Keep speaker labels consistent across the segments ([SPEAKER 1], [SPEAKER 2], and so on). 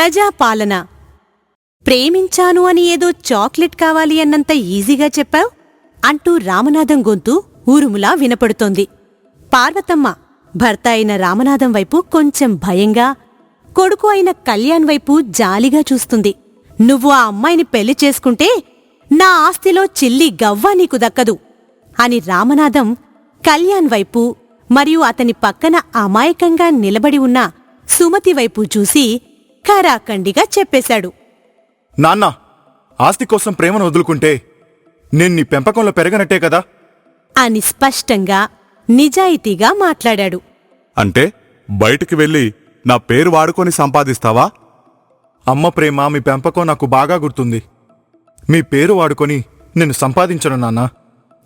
[SPEAKER 1] ప్రజాపాలన. ప్రేమించాను అని ఏదో చాక్లెట్ కావాలి అన్నంత ఈజీగా చెప్పావు? అంటూ రామనాథం గొంతు ఊరుములా వినపడుతోంది. పార్వతమ్మ భర్త అయిన రామనాథం వైపు కొంచెం భయంగా కొడుకు అయిన కళ్యాణ్ వైపు జాలిగా చూస్తుంది. నువ్వు ఆ అమ్మాయిని పెళ్ళి చేసుకుంటే నా ఆస్తిలో చిల్లి గవ్వ నీకు దక్కదు అని రామనాథం కళ్యాణ్ వైపు మరియు అతని పక్కన అమాయకంగా నిలబడి ఉన్న సుమతి వైపు చూసి ఖరాఖండిగా చెప్పేశాడు.
[SPEAKER 2] నాన్న ఆస్తి కోసం ప్రేమను వదులుకుంటే నేను నీ పెంపకంలో పెరగనట్టే కదా?
[SPEAKER 1] అని స్పష్టంగా నిజాయితీగా మాట్లాడాడు.
[SPEAKER 3] అంటే బయటికి వెళ్ళి నా పేరు వాడుకొని సంపాదిస్తావా?
[SPEAKER 2] అమ్మ ప్రేమ మీ పెంపకం నాకు బాగా గుర్తుంది. మీ పేరు వాడుకొని నేను సంపాదించను నాన్నా.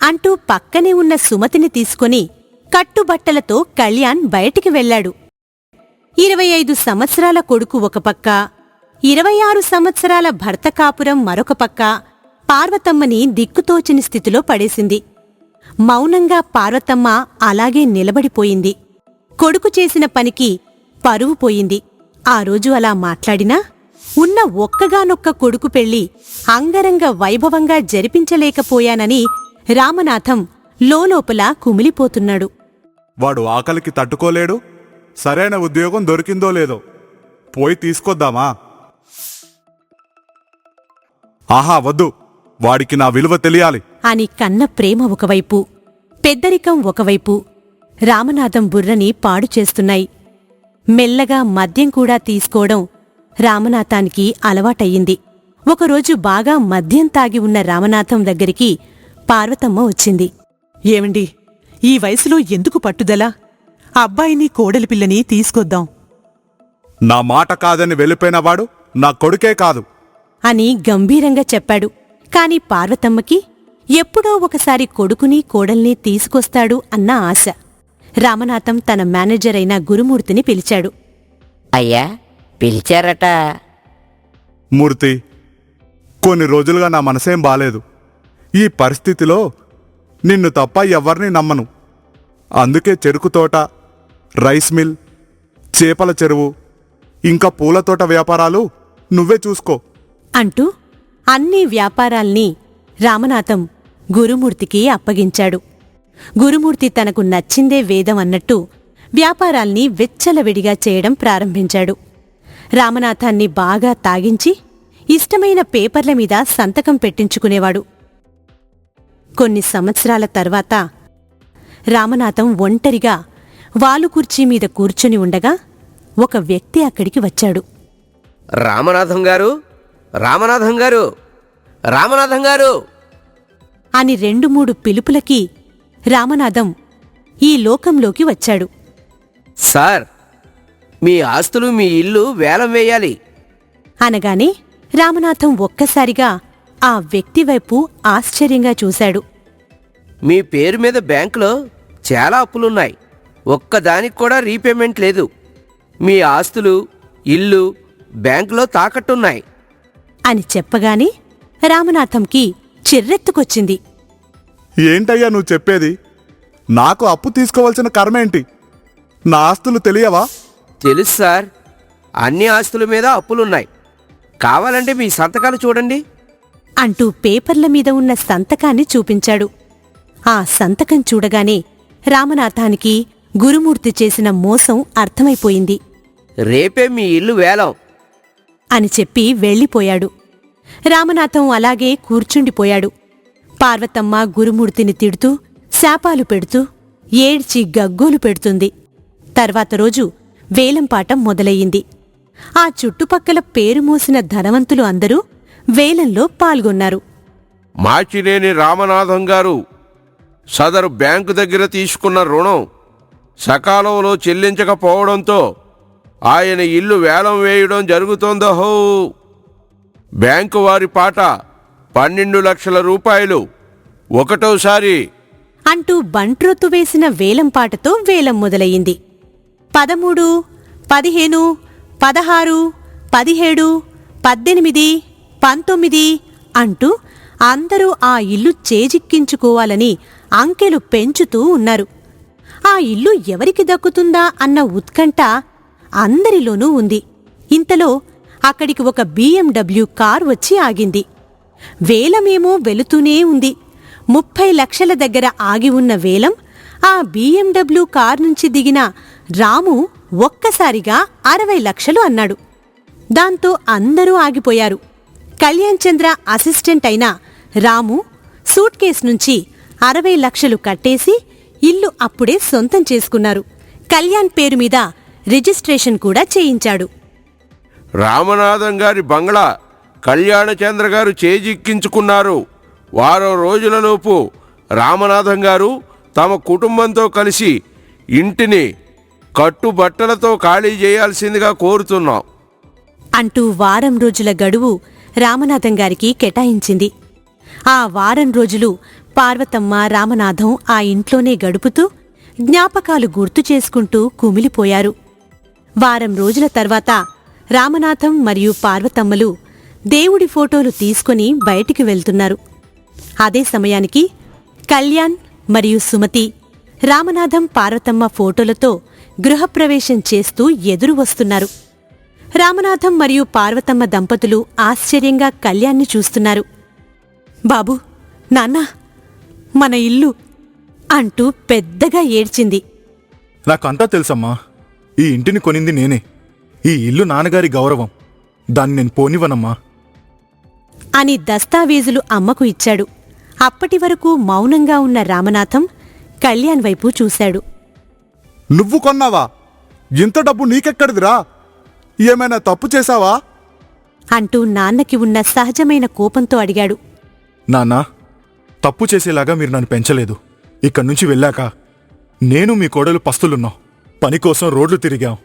[SPEAKER 1] అంటూ పక్కనే ఉన్న సుమతిని తీసుకుని కట్టుబట్టలతో కళ్యాణ్ బయటికి వెళ్ళాడు. ఇరవై ఐదు సంవత్సరాల కొడుకు ఒక పక్క ఇరవై ఆరు సంవత్సరాల భర్త కాపురం మరొక పక్క పార్వతమ్మని దిక్కుతోచని స్థితిలో పడేసింది. మౌనంగా పార్వతమ్మ అలాగే నిలబడిపోయింది. కొడుకు చేసిన పనికి పరువు పోయింది. ఆ రోజు అలా మాట్లాడినా ఉన్న ఒక్కగానొక్క కొడుకు పెళ్ళి అంగరంగ వైభవంగా జరిపించలేకపోయానని రామనాథం లోలోపల కుమిలిపోతున్నాడు.
[SPEAKER 3] వాడు ఆకలికి తట్టుకోలేడు? సరైన ఉద్యోగం దొరికిందో లేదో పోయి తీసుకొద్దామా? ఆహా వద్దు. వాడికి నా విలువ తెలియాలి.
[SPEAKER 1] అని కన్న ప్రేమ ఒకవైపు పెద్దరికం ఒకవైపు రామనాథం బుర్రని పాడు చేస్తున్నాయి. మెల్లగా మద్యం కూడా తీసుకోవడం రామనాథానికి అలవాటయ్యింది. ఒకరోజు బాగా మద్యం తాగి ఉన్న రామనాథం దగ్గరికి పార్వతమ్మ వచ్చింది.
[SPEAKER 4] ఏమండి ఈ వయసులో ఎందుకు పట్టుదల? అబ్బాయిని కోడలి పిల్లని తీసుకొద్దాం.
[SPEAKER 3] నా మాట కాదని వెళ్ళిపోయిన వాడు నా కొడుకే కాదు.
[SPEAKER 1] అని గంభీరంగా చెప్పాడు. కాని పార్వతమ్మకి ఎప్పుడో ఒకసారి కొడుకుని కోడల్ని తీసుకొస్తాడు అన్న ఆశ. రామనాథం తన మేనేజర్ అయిన గురుమూర్తిని పిలిచాడు.
[SPEAKER 5] అయ్యా పిలిచారట.
[SPEAKER 3] మూర్తి కొన్ని రోజులుగా నా మనసేం బాలేదు. ఈ పరిస్థితిలో నిన్ను తప్ప ఎవ్వరిని నమ్మను. అందుకే చెరుకు తోట రైస్ మిల్ చేపల చెరువు ఇంకా పూల తోట వ్యాపారాలు నువ్వే చూసుకో.
[SPEAKER 1] అంటూ అన్ని వ్యాపారాల్ని రామనాథం గురుమూర్తికి అప్పగించాడు. గురుమూర్తి తనకు నచ్చిందే వేదం అన్నట్టు వ్యాపారాల్ని వెచ్చలవిడిగా చేయడం ప్రారంభించాడు. రామనాథాన్ని బాగా తాగించి ఇష్టమైన పేపర్ల మీద సంతకం పెట్టించుకునేవాడు. కొన్ని సంవత్సరాల తర్వాత రామనాథం ఒంటరిగా వాలుకుర్చీ మీద కూర్చుని ఉండగా ఒక వ్యక్తి అక్కడికి వచ్చాడు.
[SPEAKER 6] రామనాథం గారు? రామనాథం గారు? రామనాథం గారు?
[SPEAKER 1] అని రెండు మూడు పిలుపులకి రామనాథం ఈ లోకంలోకి వచ్చాడు.
[SPEAKER 6] సార్ మీ ఆస్తులు మీ ఇల్లు వేలం వేయాలి.
[SPEAKER 1] అనగానే రామనాథం ఒక్కసారిగా ఆ వ్యక్తి వైపు ఆశ్చర్యంగా చూశాడు.
[SPEAKER 6] మీ పేరు మీద బ్యాంకులో చాలా అప్పులున్నాయి. ఒక్కదానికి కూడా రీపేమెంట్ లేదు. మీ ఆస్తులు ఇల్లు బ్యాంకులో తాకట్టున్నాయి.
[SPEAKER 1] అని చెప్పగానే రామనాథంకి చిర్రెత్తుకొచ్చింది.
[SPEAKER 3] ఏంటయ్యా నువ్వు చెప్పేది? నాకు అప్పు తీసుకోవాల్సిన కర్మేంటి నా ఆస్తులు తెలియవా?
[SPEAKER 6] తెలుసు సార్. అన్ని ఆస్తుల మీద అప్పులున్నాయి. కావాలంటే మీ సంతకాలు చూడండి.
[SPEAKER 1] అంటూ పేపర్ల మీద ఉన్న సంతకాన్ని చూపించాడు. ఆ సంతకం చూడగానే రామనాథానికి గురుమూర్తి చేసిన మోసం అర్థమైపోయింది.
[SPEAKER 6] రేపే మీ ఇల్లు వేలం.
[SPEAKER 1] అని చెప్పి వెళ్ళిపోయాడు. రామనాథం అలాగే కూర్చుండిపోయాడు. పార్వతమ్మ గురుమూర్తిని తిడుతూ శాపాలు పెడుతూ ఏడ్చి గగ్గోలు పెడుతుంది. తర్వాత రోజు వేలంపాట మొదలయ్యింది. ఆ చుట్టుపక్కల పేరు మోసిన ధనవంతులు అందరూ వేలంలో పాల్గొన్నారు.
[SPEAKER 7] మాచినేని రామనాథం గారు సదరు బ్యాంకు దగ్గర తీసుకున్న రుణం సకాలంలో చెల్లించకపోవడంతో ఆయన ఇల్లు వేలం వేయడం జరుగుతోందహో బ్యాంకు వారి పాట పన్నెండు లక్షల రూపాయలు ఒకటోసారి
[SPEAKER 1] అంటూ బంట్రొత్తు వేసిన వేలం పాటతో వేలం మొదలయ్యింది. పదమూడు పదిహేను పదహారు పదిహేడు పద్దెనిమిది పంతొమ్మిది అంటూ అందరూ ఆ ఇల్లు చేజిక్కించుకోవాలని అంకెలు పెంచుతూ ఉన్నారు. ఆ ఇల్లు ఎవరికి దక్కుతుందా అన్న ఉత్కంఠ అందరిలోనూ ఉంది. ఇంతలో అక్కడికి ఒక బీఎండబ్ల్యూ కార్ వచ్చి ఆగింది. వేలమేమో వెళుతూనే ఉంది. ముప్పై లక్షల దగ్గర ఆగి ఉన్న వేలం ఆ బిఎండబ్ల్యూ కార్ నుంచి దిగిన రాము ఒక్కసారిగా అరవై లక్షలు అన్నాడు. దాంతో అందరూ ఆగిపోయారు. కళ్యాణ్ చంద్ర అసిస్టెంట్ అయిన రాము సూట్ కేస్ నుంచి అరవై లక్షలు కట్టేసి ఇల్లు అప్పుడే సొంతం చేసుకున్నారు. కళ్యాణ్ పేరు మీద రిజిస్ట్రేషన్ కూడా చేయించాడు.
[SPEAKER 7] రామనాథం గారి బంగ్లా కళ్యాణచంద్ర గారు చేజిక్కించుకున్నారు. వారం రోజులలోపు రామనాథం గారు తమ కుటుంబంతో కలిసి ఇంటిని కట్టుబట్టలతో ఖాళీ చేయాల్సిందిగా కోరుతున్నాం.
[SPEAKER 1] అంటూ వారం రోజుల గడువు రామనాథం గారికి కేటాయించింది. ఆ వారం రోజులు పార్వతమ్మ రామనాథం ఆ ఇంట్లోనే గడుపుతూ జ్ఞాపకాలు గుర్తు చేసుకుంటూ కుమిలిపోయారు. వారం రోజుల తర్వాత రామనాథం మరియు పార్వతమ్మలు దేవుడి ఫోటోలు తీసుకుని బయటికి వెళ్తున్నారు. అదే సమయానికి కళ్యాణ్ మరియు సుమతి రామనాథం పార్వతమ్మ ఫోటోలతో గృహప్రవేశం చేస్తూ ఎదురు వస్తున్నారు. రామనాథం మరియు పార్వతమ్మ దంపతులు ఆశ్చర్యంగా కళ్యాణ్ని చూస్తున్నారు. బాబు నాన్నా మన ఇల్లు అంటూ పెద్దగా ఏడ్చింది.
[SPEAKER 2] నాకంతా తెలుసమ్మా. ఈ ఇంటిని కొనింది నేనే. ఈ ఇల్లు నాన్నగారి గౌరవం. దాన్ని నేను పోనివ్వనమ్మా.
[SPEAKER 1] అని దస్తావేజులు అమ్మకు ఇచ్చాడు. అప్పటి వరకు మౌనంగా ఉన్న రామనాథం కళ్యాణ్ వైపు చూశాడు.
[SPEAKER 3] నువ్వు కొన్నావా? ఇంత డబ్బు నీకెక్కడిదిరా? ఏమైనా తప్పు చేశావా?
[SPEAKER 1] అంటూ నాన్నకి ఉన్న సహజమైన కోపంతో అడిగాడు.
[SPEAKER 2] నాన్నా తప్పు చేసేలాగా మీరు నన్ను పెంచలేదు. ఇక్కడి నుంచి వెళ్ళాక నేను మీ కోడలు పస్తులున్నాం. పని కోసం రోడ్లు తిరిగాం.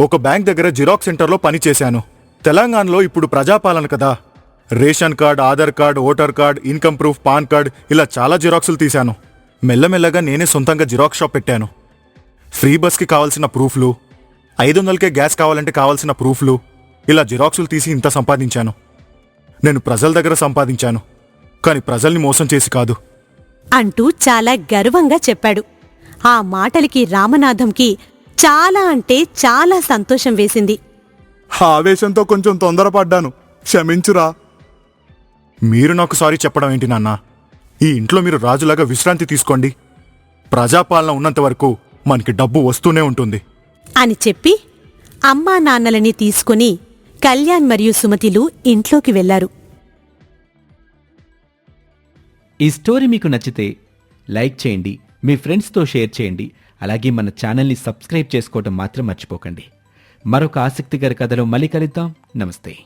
[SPEAKER 2] ఒక బ్యాంక్ దగ్గర జిరాక్స్ సెంటర్లో పని చేశాను. తెలంగాణలో ఇప్పుడు ప్రజాపాలన కదా. Ration card Aadhaar card voter card income proof PAN card ఇలా చాలా జిరాక్సులు తీశాను. మెల్లమెల్లగా నేనే సొంతంగా జిరాక్స్ షాప్ పెట్టాను. ఫ్రీ బస్కి కావాల్సిన ప్రూఫ్లు ఐదు వందలకే గ్యాస్ కావాలంటే కావాల్సిన ప్రూఫ్లు ఇలా జిరాక్సులు తీసి ఇంత సంపాదించాను. నేను ప్రజల దగ్గర సంపాదించాను. కానీ ప్రజల్ని మోసం చేసి కాదు.
[SPEAKER 1] అంటూ చాలా గర్వంగా చెప్పాడు. ఆ మాటలకి రామనాథంకి చాలా అంటే చాలా సంతోషం వేసింది.
[SPEAKER 3] ఆ ఆవేశంతో కొంచెం తొందరపడ్డాను. క్షమించురా.
[SPEAKER 2] మీరు నాకు సారీ చెప్పడం ఏంటి నాన్న? ఈ ఇంట్లో మీరు రాజులాగా విశ్రాంతి తీసుకోండి. ప్రజాపాలన ఉన్నంత వరకు మనకి డబ్బు వస్తూనే ఉంటుంది.
[SPEAKER 1] అని చెప్పి అమ్మా నాన్నలని తీసుకుని కళ్యాణ్ మరియు సుమతిలు ఇంట్లోకి వెళ్ళారు
[SPEAKER 8] ఈ స్టోరీ మీకు నచ్చితే లైక్ చేయండి మీ ఫ్రెండ్స్తో షేర్ చేయండి అలాగే మన ఛానల్ని సబ్స్క్రైబ్ చేసుకోవడం మాత్రం మర్చిపోకండి. మరొక ఆసక్తికర కథలో మళ్ళీ కలుద్దాం. నమస్తే.